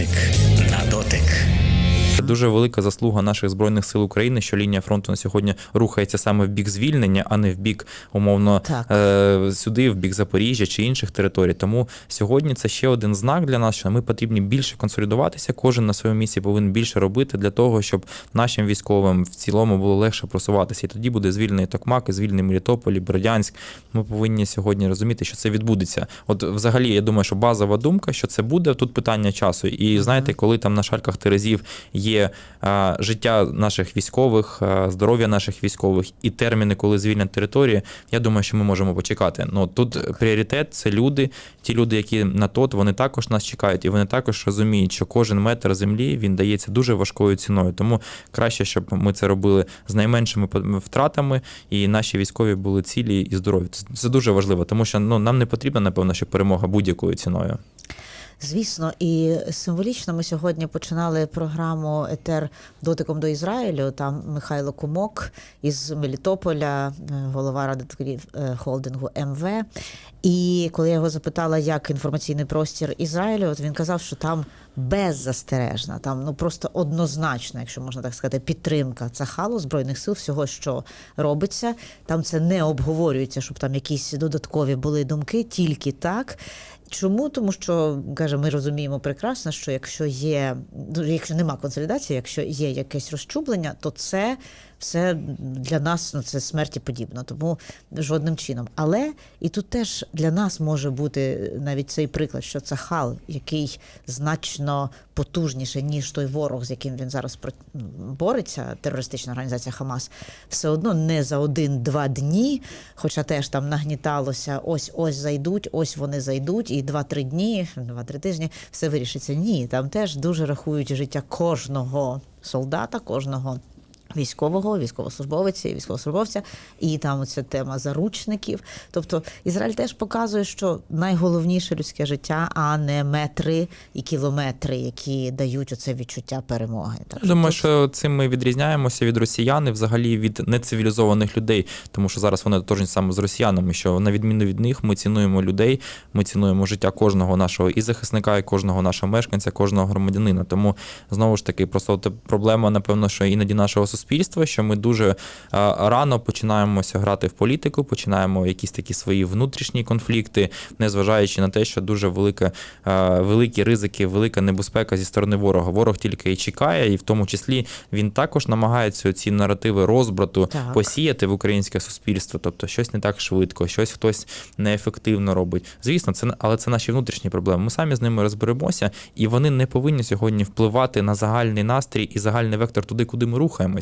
Політик на дотик. Це дуже велика заслуга наших збройних сил України, що лінія фронту на сьогодні рухається саме в бік звільнення, а не в бік умовно Так. е, сюди, в бік Запоріжжя чи інших територій. Тому сьогодні це ще один знак для нас, що ми потрібні більше консолідуватися. Кожен на своєму місці повинен більше робити для того, щоб нашим військовим в цілому було легше просуватися. І тоді буде звільнений Токмак, і звільнений Мелітополь, і Бердянськ. Ми повинні сьогодні розуміти, що це відбудеться. От, взагалі, я думаю, що базова думка, що це буде тут питання часу. І знаєте, коли там на шальках терезів є а, життя наших військових, а, здоров'я наших військових і терміни, коли звільнять території, я думаю, що ми можемо почекати. Ну тут пріоритет це люди, ті люди, які на тот, вони також нас чекають, і вони також розуміють, що кожен метр землі він дається дуже важкою ціною. Тому краще, щоб ми це робили з найменшими втратами, і наші військові були цілі і здорові. Це дуже важливо, тому що ну нам не потрібна, напевно, що перемога будь-якою ціною. Звісно, і символічно ми сьогодні починали програму Етер дотиком до Ізраїлю. Там Михайло Кумок із Мелітополя, е, голова ради е, холдингу МВ. І коли я його запитала, як інформаційний простір Ізраїлю, от він казав, що там беззастережна, там ну просто однозначна, якщо можна так сказати, підтримка Цахалу збройних сил, всього, що робиться. Там це не обговорюється, щоб там якісь додаткові були думки, тільки так. Чому? Тому що каже, ми розуміємо прекрасно, що якщо є, ну, якщо нема консолідації, якщо є якесь розчублення, то це все для нас ну, це смерті подібно, тому жодним чином. Але і тут теж для нас може бути навіть цей приклад, що це хал, який значно потужніше, ніж той ворог, з яким він зараз бореться, терористична організація Хамас, все одно не за один-два дні, хоча теж там нагніталося, ось ось зайдуть, ось вони зайдуть, і два-три дні, два-три тижні все вирішиться. Ні, там теж дуже рахують життя кожного солдата, кожного. Військового, військовослужбовця, і військовослужбовця, і там ця тема заручників. Тобто Ізраїль теж показує, що найголовніше людське життя, а не метри і кілометри, які дають оце відчуття перемоги. Так Я думаю, тут- що цим ми відрізняємося від росіян і взагалі від нецивілізованих людей, тому що зараз вони тотожні саме з росіянами. Що на відміну від них ми цінуємо людей, ми цінуємо життя кожного нашого і захисника, і кожного нашого мешканця, кожного громадянина. Тому знову ж таки, просто проблема, напевно, що іноді нашого суспільства, що ми дуже е, рано починаємося грати в політику, починаємо якісь такі свої внутрішні конфлікти, незважаючи на те, що дуже велика, е, великі ризики, велика небезпека зі сторони ворога. Ворог тільки і чекає, і в тому числі він також намагається ці наративи розбрату Так. посіяти в українське суспільство. Тобто щось не так швидко, щось хтось неефективно робить. Звісно, це але це наші внутрішні проблеми. Ми самі з ними розберемося, і вони не повинні сьогодні впливати на загальний настрій і загальний вектор туди, куди ми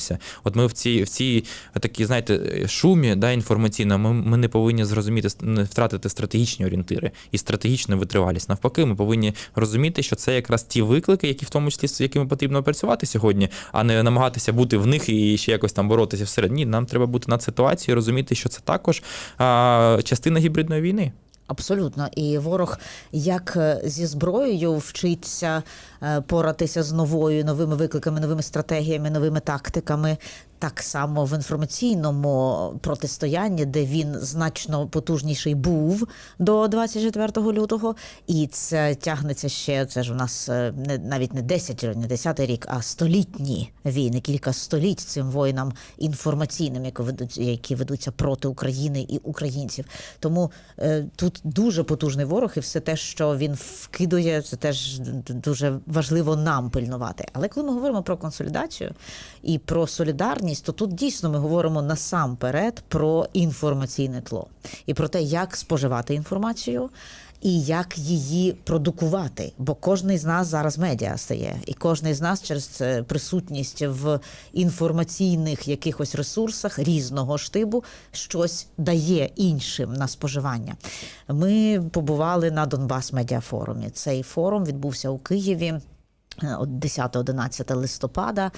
рухаємося. От ми в цій в цій такій, знаєте, шумі да, інформаційно, ми, ми не повинні зрозуміти не втратити стратегічні орієнтири і стратегічну витривалість. Навпаки, ми повинні розуміти, що це якраз ті виклики, які в тому числі з якими потрібно працювати сьогодні, а не намагатися бути в них і ще якось там боротися всередині. Нам треба бути над ситуацією, розуміти, що це також а, частина гібридної війни. Абсолютно, і ворог як е, зі зброєю вчиться е, поратися з новою новими викликами, новими стратегіями, новими тактиками. Так само в інформаційному протистоянні, де він значно потужніший був до 24 лютого, і це тягнеться ще. Це ж у нас е, не навіть не 10, не 10 рік, а столітні війни, кілька століть цим воїнам інформаційним, які ведуть, які ведуться проти України і українців. Тому е, тут дуже потужний ворог, і все те, що він вкидує, це теж дуже важливо нам пильнувати. Але коли ми говоримо про консолідацію і про солідарність, то тут дійсно ми говоримо насамперед про інформаційне тло і про те, як споживати інформацію. І як її продукувати, бо кожен з нас зараз медіа стає, і кожен з нас через присутність в інформаційних якихось ресурсах різного штибу щось дає іншим на споживання. Ми побували на Донбас Медіафорумі. Цей форум відбувся у Києві. е, от 10-11 листопада,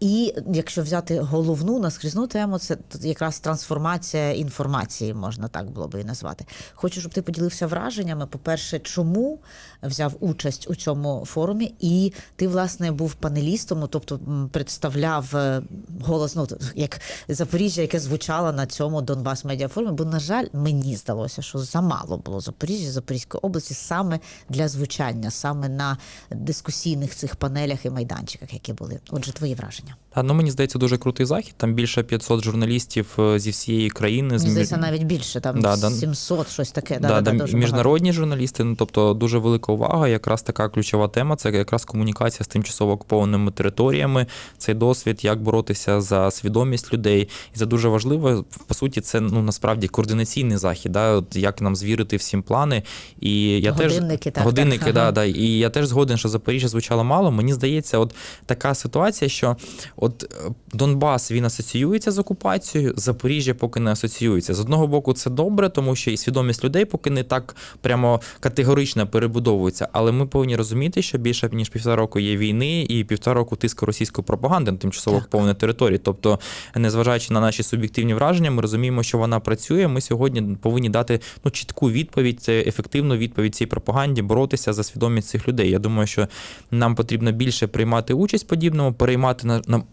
І якщо взяти головну наскрізну тему, це якраз трансформація інформації, можна так було би і назвати. Хочу, щоб ти поділився враженнями. По-перше, чому взяв участь у цьому форумі, і ти, власне, був панелістом, тобто представляв е, голос, ну як Запоріжжя, яке звучало на цьому Донбас медіафорумі. Бо, на жаль, мені здалося, що замало було Запоріжжя, Запорізької області саме для звучання, саме на дискусійних цих панелях і майданчиках, які були. Отже, твої враження. Та, ну, мені здається, дуже крутий захід. Там більше 500 журналістів е, зі всієї країни. з Мені здається, навіть більше, там Да, да. щось таке. Да, да, дуже міжнародні журналісти, ну тобто дуже велика увага. Якраз така ключова тема це якраз комунікація з тимчасово окупованими територіями, цей досвід, як боротися за свідомість людей. І це дуже важливо. По суті, це ну насправді координаційний захід, да, от як нам звірити всім плани. І я Годинники, теж так, годинники, так, да, ага. да. І я теж згоден, що Запоріжжя звучало мало. Мені здається, от така ситуація, що от е, Донбас він асоціюється з окупацією, Запоріжжя поки не асоціюється. З одного боку, це добре, тому що і свідомість людей поки не так прямо категорично перебудовується. Але ми повинні розуміти, що більше ніж півтора року є війни, і півтора року тиску російської пропаганди на тимчасово окупованій території. Тобто, незважаючи на наші суб'єктивні враження, ми розуміємо, що вона працює. Ми сьогодні повинні дати ну чітку відповідь, це ефективну відповідь цій пропаганді, боротися за свідомість цих людей. Я думаю, що нам потрібно більше приймати участь подібному, переймати на, на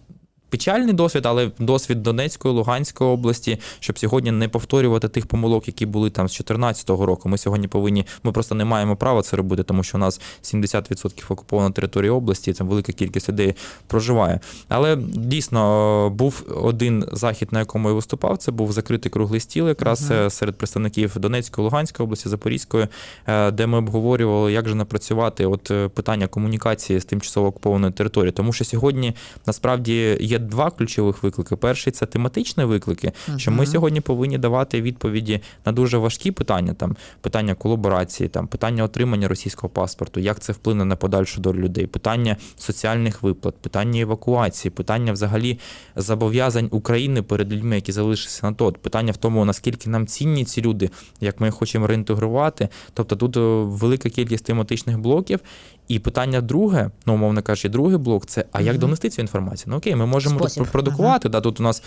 печальний досвід, але досвід Донецької, Луганської області, щоб сьогодні не повторювати тих помилок, які були там з 2014 року. Ми сьогодні повинні, ми просто не маємо права це робити, тому що у нас 70% окупована територія області, і там велика кількість людей проживає. Але дійсно був один захід, на якому я виступав. Це був закритий круглий стіл, якраз Мгм. е, серед представників Донецької, Луганської області, Запорізької, е, де ми обговорювали, як же напрацювати от е, питання комунікації з тимчасово окупованою територією. Тому що сьогодні насправді є два ключових виклики. Перший це тематичні виклики, що ми сьогодні повинні давати відповіді на дуже важкі питання, там питання колаборації, там питання отримання російського паспорту, як це вплине на подальшу долю людей, питання соціальних виплат, питання евакуації, питання взагалі зобов'язань України перед людьми, які залишилися на то, питання в тому, наскільки нам цінні ці люди, як ми їх хочемо реінтегрувати. Тобто тут е, велика кількість тематичних блоків. І питання друге, ну умовно кажучи, другий блок це а як донести цю інформацію? Ну окей, ми можемо Спосіб. продукувати. Да, тут у нас.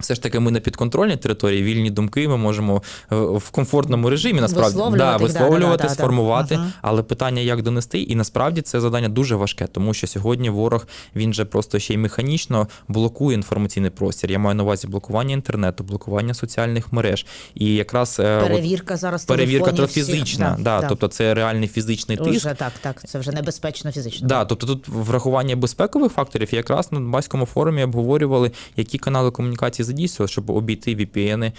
Все ж таки, ми на підконтрольній території, вільні думки, ми можемо е, в комфортному режимі насправді Висловлювати да, да, висловлювати, да, да, да. сформувати. Але питання, як донести, і насправді це завдання дуже важке, тому що сьогодні ворог він же просто ще й механічно блокує інформаційний простір. Я маю на увазі блокування інтернету, блокування соціальних мереж. І якраз е, от Перевірка зараз перевірка то телефонів всіх. фізична, да, тобто це реальний фізичний тиск. Уже так, так, це вже небезпечно фізично. Да, тобто тут врахування безпекових факторів, якраз на Донбаському форумі обговорювали, які канали комунікації задійствувати, щоб обійти VPN,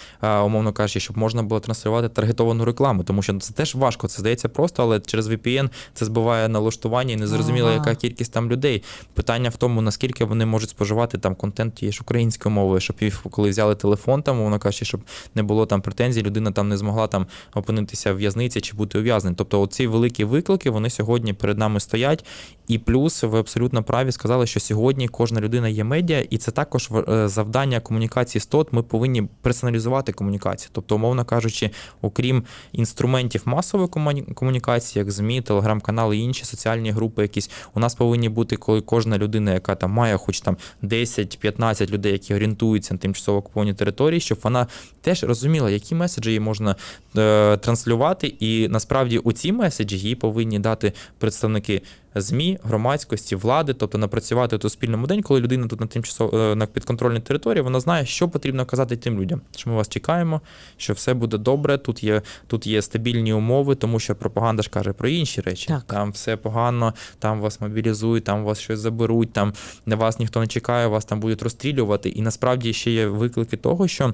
умовно кажучи, щоб можна було транслювати таргетовану рекламу, тому що це теж важко. Це здається просто, але через VPN це збиває налаштування і не зрозуміло, Ага. яка кількість там людей. Питання в тому, наскільки вони можуть споживати там контент тієї ж українською мовою, щоб їх, коли взяли телефон, там умовно кажучи, щоб не було там претензій, людина там не змогла там опинитися в в'язниці чи бути ув'язненим. Тобто, оці великі виклики вони сьогодні перед нами стоять. І плюс ви абсолютно праві сказали, що сьогодні кожна людина є медіа, і це також е, завдання комунікації з ТОТ. Ми повинні персоналізувати комунікацію. Тобто, умовно кажучи, окрім інструментів масової комунікації, як ЗМІ, телеграм-канали і інші соціальні групи, якісь у нас повинні бути, коли кожна людина, яка там має хоч там 10-15 людей, які орієнтуються на тимчасово окупованій території, щоб вона теж розуміла, які меседжі їй можна е, транслювати, і насправді у ці меседжі їй повинні дати представники ЗМІ, громадськості, влади, тобто напрацювати ту спільному день, коли людина тут на тимчасово е, на підконтрольній території, вона знає, що потрібно казати тим людям. Що ми вас чекаємо, що все буде добре. Тут є тут є стабільні умови, тому що пропаганда ж каже про інші речі. Так. Там все погано, там вас мобілізують, там вас щось заберуть, там на вас ніхто не чекає, вас там будуть розстрілювати. І насправді ще є виклики того, що.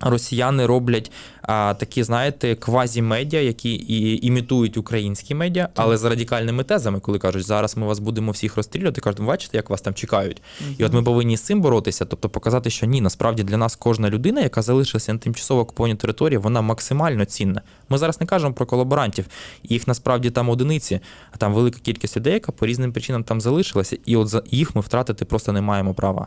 Росіяни роблять а, такі, знаєте, квазі-медіа, які і, імітують українські медіа, але з радикальними тезами, коли кажуть, зараз ми вас будемо всіх розстрілювати, кажуть, бачите, як вас там чекають. І от ми повинні з цим боротися, тобто показати, що ні, насправді для нас кожна людина, яка залишилася на тимчасово окупованій території, вона максимально цінна. Ми зараз не кажемо про колаборантів, їх насправді там одиниці, а там велика кількість людей, яка по різним причинам там залишилася, і от за їх ми втратити просто не маємо права.